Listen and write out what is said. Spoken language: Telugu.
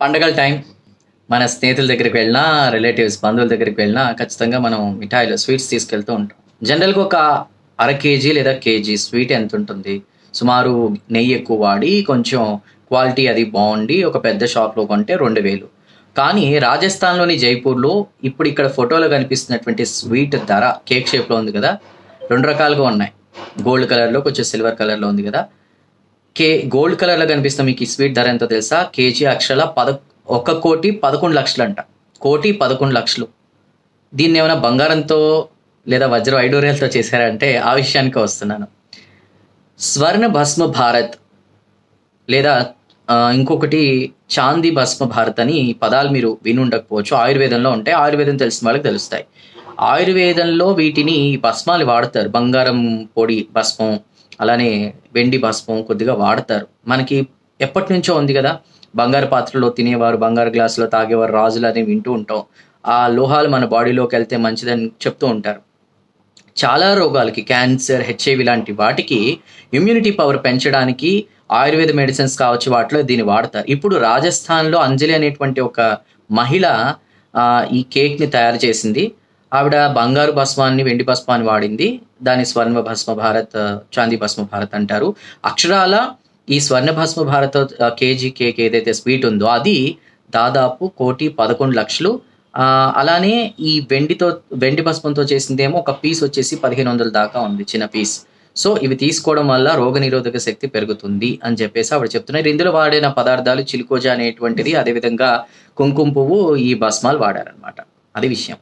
పండగల టైం మన స్నేహితుల దగ్గరికి వెళ్ళినా రిలేటివ్స్ బంధువుల దగ్గరికి వెళ్ళినా ఖచ్చితంగా మనం మిఠాయిలు స్వీట్స్ తీసుకెళ్తూ ఉంటాం. జనరల్గా ఒక అర కేజీ లేదా కేజీ స్వీట్ ఎంత ఉంటుంది? సుమారు నెయ్యి ఎక్కువ వాడి కొంచెం క్వాలిటీ అది బాగుండి ఒక పెద్ద షాప్లో కొంటే రెండు వేలు. కానీ రాజస్థాన్లోని జైపూర్లో ఇప్పుడు ఇక్కడ ఫోటోలో కనిపిస్తున్నటువంటి స్వీట్ ధర కేక్ షేప్లో ఉంది కదా రెండు రకాలుగా ఉన్నాయి. గోల్డ్ కలర్లో కొంచెం సిల్వర్ కలర్లో ఉంది కదా కే గోల్డ్ కలర్లో కనిపిస్తున్న మీకు ఈ స్వీట్ ధర ఎంతో తెలుసా? కేజీ అక్షల పద ఒక కోటి పదకొండు లక్షలు అంట కోటి పదకొండు లక్షలు. దీన్ని ఏమైనా బంగారంతో లేదా వజ్ర ఐడోరియల్తో చేశారంటే ఆ విషయానికి వస్తున్నాను. స్వర్ణ భస్మ భారత్ లేదా ఇంకొకటి చాందీ భస్మ భారత్ అని పదాలు మీరు విని ఉండకపోవచ్చు. ఆయుర్వేదంలో ఉంటాయి. ఆయుర్వేదం తెలిసిన వాళ్ళకి తెలుస్తాయి. ఆయుర్వేదంలో వీటిని భస్మాలు వాడతారు. బంగారం పొడి భస్మం అలానే వెండి భస్మం కొద్దిగా వాడతారు. మనకి ఎప్పటి నుంచో ఉంది కదా బంగారు పాత్రలో తినేవారు బంగారు గ్లాసులో తాగేవారు రాజులు అని వింటూ ఉంటాం. ఆ లోహాలు మన బాడీలోకి వెళ్తే మంచిదని చెప్తూ ఉంటారు. చాలా రోగాలకి క్యాన్సర్ హెచ్ఐవి లాంటి వాటికి ఇమ్యూనిటీ పవర్ పెంచడానికి ఆయుర్వేద మెడిసిన్స్ కావచ్చు వాటిలో దీన్ని వాడతారు. ఇప్పుడు రాజస్థాన్లో అంజలి అనేటువంటి ఒక మహిళ ఈ కేక్ని తయారు చేసింది. ఆవిడ బంగారు భస్మాన్ని వెండి భస్మాన్ని వాడింది. దాని స్వర్ణ భస్మ భారత్ చాంది చాందీ భస్మ భారత్ అంటారు. అక్షరాల ఈ స్వర్ణ భస్మ భారత్ కేజీ కేక్ ఏదైతే స్వీట్ ఉందో అది దాదాపు కోటి పదకొండు లక్షలు. అలానే ఈ వెండితో వెండి భస్మంతో చేసిందేమో ఒక పీస్ వచ్చేసి పదిహేను వందల దాకా ఉంది చిన్న పీస్. సో ఇవి తీసుకోవడం వల్ల రోగ నిరోధక శక్తి పెరుగుతుంది అని చెప్పేసి ఆవిడ చెప్తున్నారు. ఇందులో వాడిన పదార్థాలు చిలుకోజా అనేటువంటిది అదేవిధంగా కుంకుమ పువ్వు ఈ భస్మాలు వాడారనమాట అది విషయం.